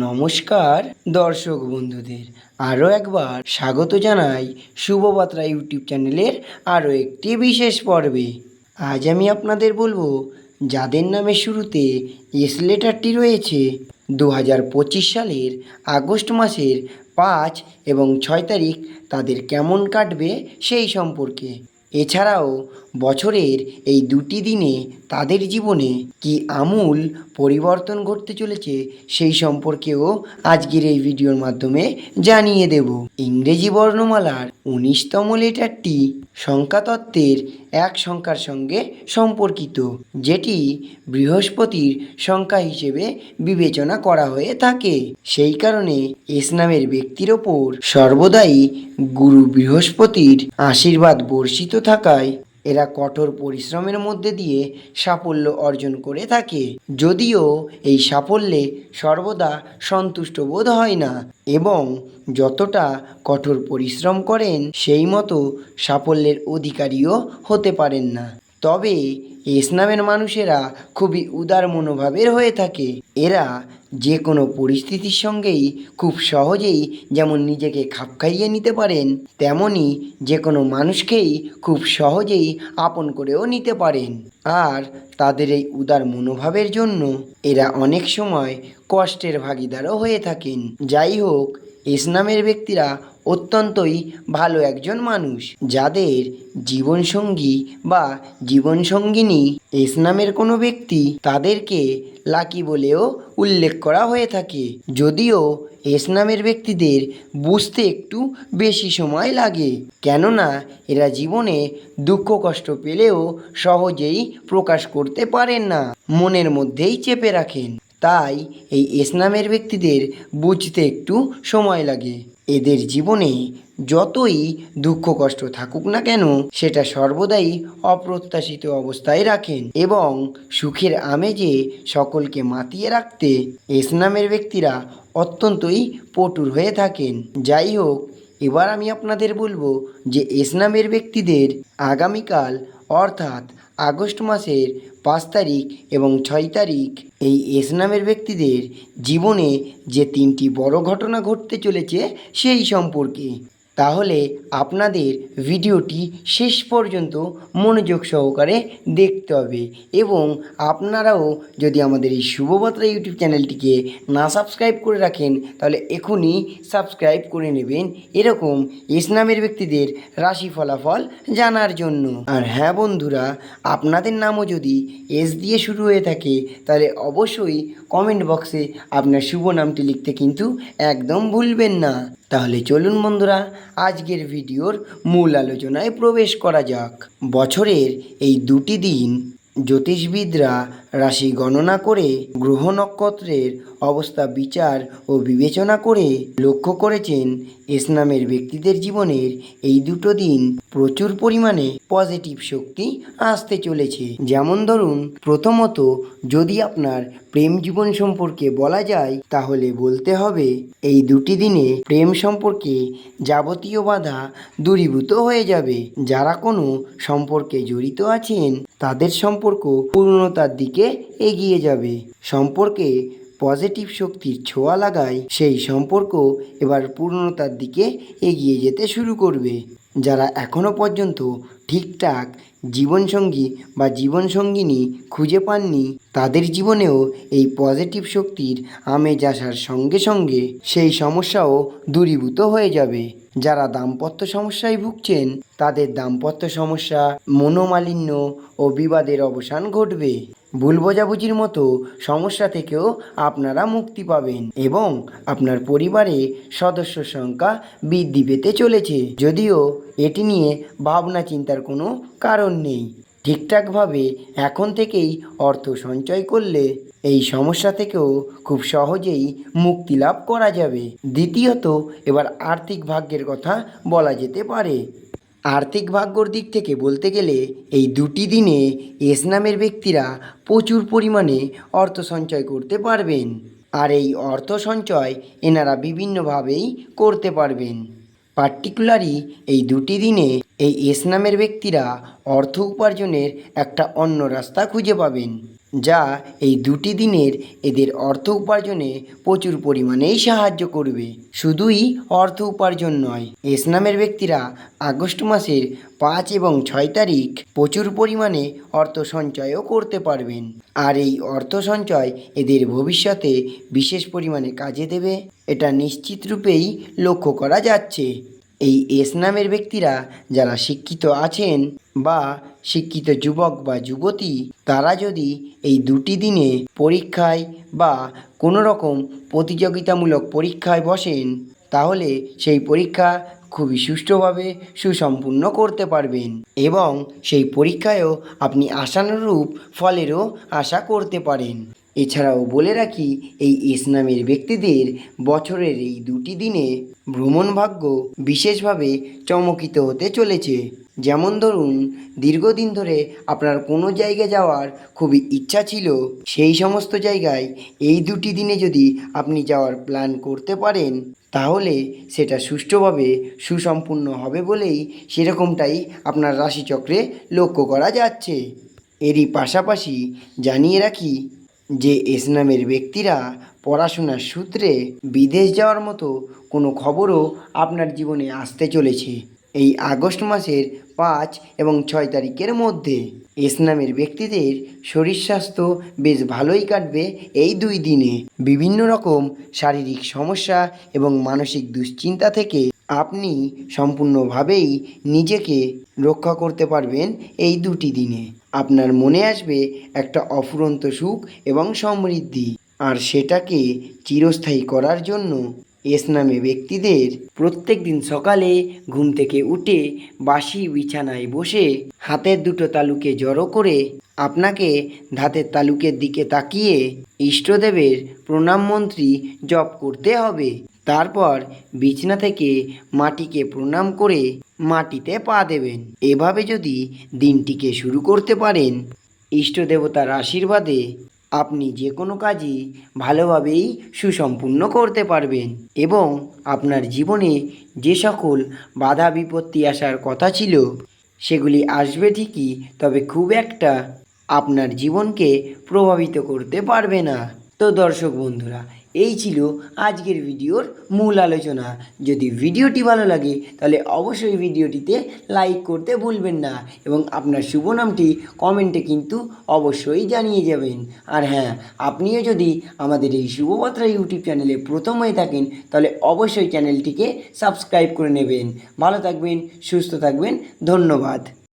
নমস্কার, দর্শক বন্ধুদের। আরও একবার স্বাগত জানাই শুভবাত্রা ইউটিউব চ্যানেলের আরও একটি বিশেষ পর্বে। আজ আমি আপনাদের বলব, যাদের নামে শুরুতে এস লেটারটি রয়েছে দু হাজার পঁচিশ সালের আগস্ট মাসের পাঁচ এবং ছয় তারিখ তাদের কেমন কাটবে সেই সম্পর্কে। এছাড়াও বছরের এই দুটি দিনে তাদের জীবনে কি আমূল পরিবর্তন ঘটতে চলেছে সেই সম্পর্কেও আজকের এই ভিডিওর মাধ্যমে জানিয়ে দেব। ইংরেজি বর্ণমালার উনিশতম লেটারটি সংখ্যাতত্ত্বের এক সংখ্যার সঙ্গে সম্পর্কিত, যেটি বৃহস্পতির সংখ্যা হিসেবে বিবেচনা করা হয়ে থাকে। সেই কারণে এস নামের ব্যক্তির ওপর সর্বদাই গুরু বৃহস্পতির আশীর্বাদ বর্ষিত থাকায় এরা কঠোর পরিশ্রমের মধ্যে দিয়ে সাফল্য অর্জন করে থাকে। যদিও এই সাফল্যে সর্বদা সন্তুষ্ট বোধ হয় না এবং যতটা কঠোর পরিশ্রম করেন, সেই মতো সাফল্যের অধিকারীও হতে পারেন না। তবে ইসলামের মানুষেরা খুবই উদার মনোভাবের হয়ে থাকে। এরা যে কোনো পরিস্থিতির সঙ্গেই খুব সহজেই যেমন নিজেকে খাপ খাইয়ে নিতে পারেন তেমনই যে কোনো মানুষকেই খুব সহজেই আপন করেও নিতে পারেন। আর তাদের এই উদার মনোভাবের জন্য এরা অনেক সময় কষ্টের ভাগিদারও হয়ে থাকেন। যাই হোক এস নামের ব্যক্তিরা অত্যন্তই ভালো একজন মানুষ। যাদের জীবনসঙ্গী বা জীবনসঙ্গিনী ইসলামের কোনো ব্যক্তি তাদেরকে লাকি বলেও উল্লেখ করা হয়ে থাকে। যদিও ইসলামের ব্যক্তিদের বুঝতে একটু বেশি সময় লাগে, কেননা এরা জীবনে দুঃখ কষ্ট পেলেও সহজেই প্রকাশ করতে পারেন না। মনের মধ্যেই চেপে রাখেন। তাই এই এস নামের ব্যক্তিদের বুঝতে একটু সময় লাগে। এদের জীবনে যতই দুঃখ কষ্ট থাকুক না কেন, সেটা সর্বদাই অপ্রত্যাশিত অবস্থায় রাখেন এবং সুখের আমেজে সকলকে মাতিয়ে রাখতে এস নামের ব্যক্তিরা অত্যন্তই পটুর হয়ে থাকেন। যাই হোক, এবার আমি আপনাদের বলব যে এস নামের ব্যক্তিদের আগামীকাল, অর্থাৎ আগস্ট মাসের পাঁচ তারিখ এবং ছয় তারিখ এই এস নামের ব্যক্তিদের জীবনে যে তিনটি বড় ঘটনা ঘটতে চলেছে সেই সম্পর্কে। তাহলে আপনাদের ভিডিওটি শেষ পর্যন্ত মনোযোগ সহকারে দেখতে হবে এবং আপনারাও যদি আমাদের এই শুভবার্তা ইউটিউব চ্যানেলটিকে না সাবস্ক্রাইব করে রাখেন, তাহলে এখনই সাবস্ক্রাইব করে নেবেন এরকম ইসলামের ব্যক্তিদের রাশি ফলাফল জানার জন্য। আর হ্যাঁ বন্ধুরা, আপনাদের নামও যদি এস দিয়ে শুরু হয়ে থাকে, তাহলে অবশ্যই কমেন্ট বক্সে আপনার শুভ নামটি লিখতে কিন্তু একদম ভুলবেন না। তাহলে চলুন বন্ধুরা আজকের ভিডিওর মূল আলোচনায় প্রবেশ করা যাক। বছরের এই দুটি দিন জ্যোতিষবিদরা রাশি গণনা করে গ্রহ নক্ষত্রের অবস্থা বিচার ও বিবেচনা করে লক্ষ্য করেছেন এস নামের ব্যক্তিদের জীবনের এই দুটো দিন প্রচুর পরিমাণে পজিটিভ শক্তি আসতে চলেছে। যেমন ধরুন, প্রথমত, যদি আপনার প্রেম জীবন সম্পর্কে বলা যায়, তাহলে বলতে হবে, এই দুটি দিনে প্রেম সম্পর্কে যাবতীয় বাধা দূরীভূত হয়ে যাবে। যারা কোনো সম্পর্কে জড়িত আছেন, তাদের সম্পর্ক পূর্ণতার দিকে এগিয়ে যাবে। সম্পর্কে পজিটিভ শক্তির ছোঁয়া লাগায় সেই সম্পর্ক এবার পূর্ণতার দিকে এগিয়ে যেতে শুরু করবে। যারা এখনও পর্যন্ত ঠিকঠাক জীবনসঙ্গী বা জীবনসঙ্গিনী খুঁজে পাননি, তাদের জীবনেও এই পজিটিভ শক্তির আমেজ আসার সঙ্গে সঙ্গে সেই সমস্যাও দূরীভূত হয়ে যাবে। যারা দাম্পত্য সমস্যায় ভুগছেন, তাদের দাম্পত্য সমস্যা মনোমালিন্য ও বিবাদের অবসান ঘটবে। ভুল বোঝাবুঝির মতো সমস্যা থেকেও আপনারা মুক্তি পাবেন এবং আপনার পরিবারে সদস্য সংখ্যা বৃদ্ধি পেতে চলেছে। যদিও এটি নিয়ে ভাবনা চিন্তার কোনো কারণ নেই। ঠিকঠাকভাবে এখন থেকেই অর্থ সঞ্চয় করলে এই সমস্যা থেকেও খুব সহজেই মুক্তি লাভ করা যাবে। দ্বিতীয়ত, এবার আর্থিক ভাগ্যের কথা বলা যেতে পারে। আর্থিক ভাগ্যর দিক থেকে বলতে গেলে এই দুটি দিনে এস নামের ব্যক্তিরা প্রচুর পরিমাণে অর্থ সঞ্চয় করতে পারবেন। আর এই অর্থ সঞ্চয় এনারা বিভিন্নভাবেই করতে পারবেন। পার্টিকুলারই এই দুটি দিনে এই এস নামের ব্যক্তিরা অর্থ উপার্জনের একটা অন্য রাস্তা খুঁজে পাবেন, যা এই দুটি দিনের এদের অর্থ উপার্জনে প্রচুর পরিমাণেই সাহায্য করবে। শুধুই অর্থ উপার্জন নয় এস নামের ব্যক্তিরা আগস্ট মাসের পাঁচ এবং ছয় তারিখ প্রচুর পরিমাণে অর্থ সঞ্চয়ও করতে পারবেন। আর এই অর্থ সঞ্চয় এদের ভবিষ্যতে বিশেষ পরিমাণে কাজে দেবে, এটা নিশ্চিত রূপেই লক্ষ্য করা যাচ্ছে। এই এস নামের ব্যক্তিরা যারা শিক্ষিত আছেন বা শিক্ষিত যুবক বা যুবতী, তারা যদি এই দুটি দিনে পরীক্ষায় বা কোনো রকম প্রতিযোগিতামূলক পরীক্ষায় বসেন, তাহলে সেই পরীক্ষা খুবই সুষ্ঠুভাবে সুসম্পূর্ণ করতে পারবেন এবং সেই পরীক্ষায়ও আপনি আশানুরূপ ফলেরও আশা করতে পারেন। এছাড়াও বলে রাখি, এই এস নামের ব্যক্তিদের বছরের এই দুটি দিনে ভ্রমণ ভাগ্য বিশেষভাবে চমকিত হতে চলেছে। যেমন ধরুন, দীর্ঘদিন ধরে আপনার কোনো জায়গায় যাওয়ার খুবই ইচ্ছা ছিল, সেই সমস্ত জায়গায় এই দুটি দিনে যদি আপনি যাওয়ার প্ল্যান করতে পারেন, তাহলে সেটা সুষ্ঠুভাবে সুসম্পূর্ণ হবে বলেই সেরকমটাই আপনার রাশিচক্রে লক্ষ্য করা যাচ্ছে। এরই পাশাপাশি জানিয়ে রাখি যে এস নামের ব্যক্তিরা পড়াশোনার সূত্রে বিদেশ যাওয়ার মতো কোনো খবরও আপনার জীবনে আসতে চলেছে এই আগস্ট মাসের পাঁচ এবং ছয় তারিখের মধ্যে। এস নামের ব্যক্তিদের শরীর স্বাস্থ্য বেশ ভালোই কাটবে এই দুই দিনে। বিভিন্ন রকম শারীরিক সমস্যা এবং মানসিক দুশ্চিন্তা থেকে আপনি সম্পূর্ণভাবেই নিজেকে রক্ষা করতে পারবেন এই দুটি দিনে। আপনার মনে আসবে একটা অফুরন্ত সুখ এবং সমৃদ্ধি, আর সেটাকে চিরস্থায়ী করার জন্য এস নামে ব্যক্তিদের প্রত্যেক দিন সকালে ঘুম থেকে উঠে বাসি বিছানায় বসে হাতের দুটো তালুকে জড়ো করে আপনাকে ধাতের তালুকের দিকে তাকিয়ে ইষ্টদেবের প্রণাম মন্ত্রী জপ করতে হবে। তারপর বিছনা থেকে মাটিকে প্রণাম করে মাটিতে পা দেবেন। এভাবে যদি দিনটিকে শুরু করতে পারেন, ইষ্ট দেবতার আশীর্বাদে আপনি যে কোনো কাজই ভালোভাবেই সুসম্পূর্ণ করতে পারবেন এবং আপনার জীবনে যে সকল বাধা বিপত্তি আসার কথা ছিল, সেগুলি আসবে ঠিকই, তবে খুব একটা আপনার জীবনকে প্রভাবিত করতে পারবে না। তো দর্শক বন্ধুরা এই ছিল আজকের ভিডিওর মূল আলোচনা। যদি ভিডিওটি ভালো লাগে, তাহলে অবশ্যই ভিডিওটিতে লাইক করতে ভুলবেন না এবং আপনার শুভ নামটি কমেন্টে কিন্তু অবশ্যই জানিয়ে যাবেন। আর হ্যাঁ আপনিও যদি আমাদের এই শুভবার্তা ইউটিউব চ্যানেলে প্রথম হয়ে থাকেন, তাহলে অবশ্যই চ্যানেলটিকে সাবস্ক্রাইব করে নেবেন। ভালো থাকবেন, সুস্থ থাকবেন, ধন্যবাদ।